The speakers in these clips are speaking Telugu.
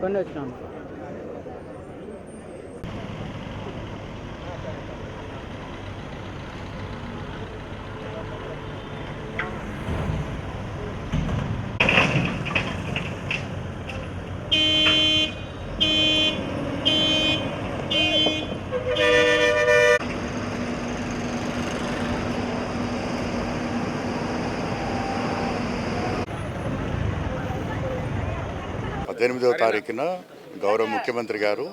끝냈잖아. పద్దెనిమిదవ తారీఖున గౌరవ ముఖ్యమంత్రి గారు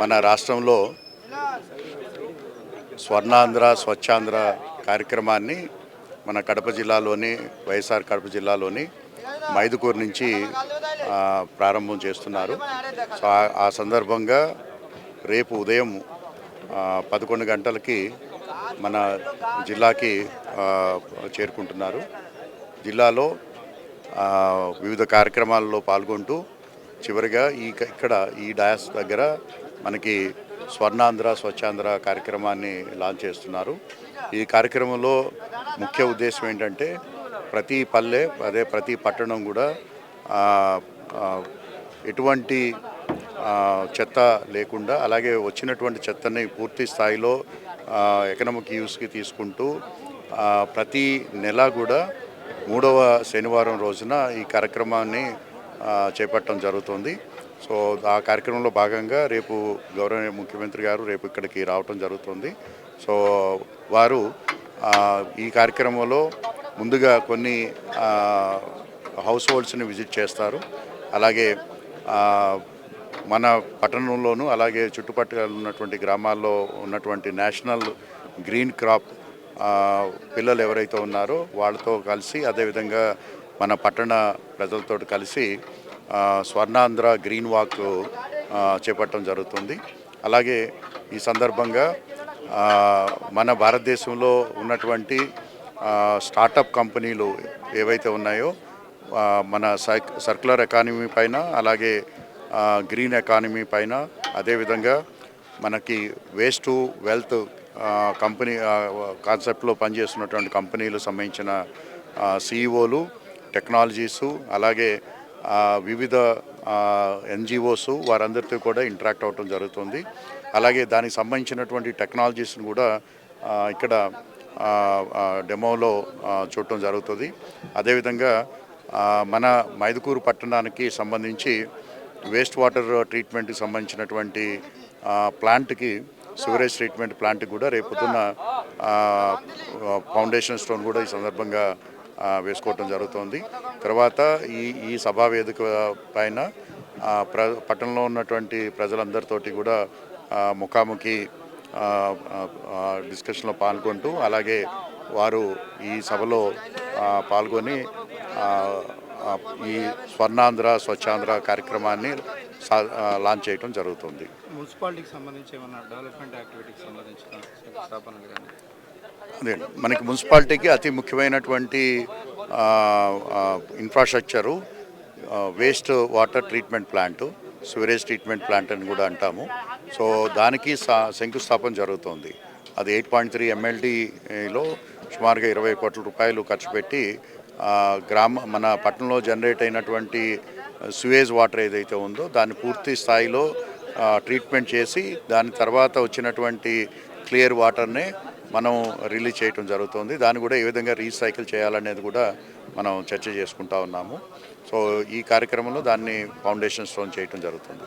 మన రాష్ట్రంలో స్వర్ణాంధ్ర స్వచ్ఛాంధ్ర కార్యక్రమాన్ని మన కడప జిల్లాలోని వైఎస్ఆర్ కడప జిల్లాలోని మైదుకూరు నుంచి ప్రారంభం చేస్తున్నారు. సో ఆ- సందర్భంగా రేపు ఉదయం పదకొండు గంటలకి మన జిల్లాకి చేరుకుంటున్నారు. జిల్లాలో వివిధ కార్యక్రమాల్లో పాల్గొంటూ చివరిగా ఈ ఇక్కడ ఈ డయాస్ దగ్గర మనకి స్వర్ణాంధ్ర స్వచ్ఛాంధ్ర కార్యక్రమాన్ని లాంచ్ చేస్తున్నారు. ఈ కార్యక్రమంలో ముఖ్య ఉద్దేశం ఏంటంటే ప్రతి పల్లె అదే ప్రతి పట్టణం కూడా ఎటువంటి చెత్త లేకుండా అలాగే వచ్చినటువంటి చెత్తని పూర్తి స్థాయిలో ఎకనామిక్ యూస్కి తీసుకుంటూ ప్రతి నెల కూడా మూడవ శనివారం రోజున ఈ కార్యక్రమాన్ని చేపట్టడం జరుగుతుంది. సో ఆ కార్యక్రమంలో భాగంగా రేపు గౌరవ ముఖ్యమంత్రి గారు రేపు ఇక్కడికి రావటం జరుగుతుంది. సో వారు ఈ కార్యక్రమంలో ముందుగా కొన్ని హౌస్ హోల్డ్స్ని విజిట్ చేస్తారు. అలాగే మన పట్టణంలోనూ అలాగే చుట్టుపక్కల ఉన్నటువంటి గ్రామాల్లో ఉన్నటువంటి నేషనల్ గ్రీన్ క్రాప్ పిల్లలు ఎవరైతే ఉన్నారో వాళ్ళతో కలిసి అదేవిధంగా మన పట్టణ ప్రజలతో కలిసి స్వర్ణాంధ్ర గ్రీన్ వాక్ చేపట్టడం జరుగుతుంది. అలాగే ఈ సందర్భంగా మన భారతదేశంలో ఉన్నటువంటి స్టార్టప్ కంపెనీలు ఏవైతే ఉన్నాయో మన సర్క్యులర్ ఎకానమీ పైన అలాగే గ్రీన్ ఎకానమీ పైన అదేవిధంగా మనకి వేస్ట్ టు వెల్త్ కంపెనీ కాన్సెప్ట్లో పనిచేస్తున్నటువంటి కంపెనీలు సంబంధించిన సిఇఓలు టెక్నాలజీసు అలాగే వివిధ ఎన్జిఓస్ వారందరితో కూడా ఇంటరాక్ట్ అవ్వటం జరుగుతుంది. అలాగే దానికి సంబంధించినటువంటి టెక్నాలజీస్ని కూడా ఇక్కడ డెమోలో చూడటం జరుగుతుంది. అదేవిధంగా మన మైదుకూరు పట్టణానికి సంబంధించి వేస్ట్ వాటర్ ట్రీట్మెంట్కి సంబంధించినటువంటి ప్లాంట్కి సివరేజ్ ట్రీట్మెంట్ ప్లాంట్కి కూడా రేపు పొద్దున్న ఫౌండేషన్ స్టోన్ కూడా ఈ సందర్భంగా వేసుకోవటం జరుగుతోంది. తర్వాత ఈ ఈ సభా వేదిక పైన ప్ర పట్టణంలో ఉన్నటువంటి ప్రజలందరితోటి కూడా ముఖాముఖి డిస్కషన్లో పాల్గొంటూ అలాగే వారు ఈ సభలో పాల్గొని ఈ స్వర్ణాంధ్ర స్వచ్ఛాంధ్ర కార్యక్రమాన్ని లాంచ్ చేయడం జరుగుతుంది. మున్సిపాలిటీకి సంబంధించి ఏమన్నా డెవలప్మెంట్ యాక్టివిటీకి సంబంధించిన శంకుస్థాపనలు కానీ? అదే మనకి మున్సిపాలిటీకి అతి ముఖ్యమైనటువంటి infrastructure waste water treatment plant sewerage treatment plant అని కూడా అంటాము. సో దానికి శంకుస్థాపన జరుగుతోంది. అది ఎయిట్ పాయింట్ త్రీ ఎంఎల్డీలో సుమారుగా ఇరవై కోట్ల రూపాయలు ఖర్చు పెట్టి గ్రామ మన పట్టణంలో జనరేట్ అయినటువంటి సువేజ్ వాటర్ ఏదైతే ఉందో దాన్ని పూర్తి స్థాయిలో ట్రీట్మెంట్ చేసి దాని తర్వాత వచ్చినటువంటి క్లియర్ వాటర్నే మనం రిలీజ్ చేయటం జరుగుతుంది. దాన్ని కూడా ఏ విధంగా రీసైకిల్ చేయాలనేది కూడా మనం చర్చ చేసుకుంటా ఉన్నాము. సో ఈ కార్యక్రమంలో దాన్ని ఫౌండేషన్ స్టోన్ చేయటం జరుగుతుంది.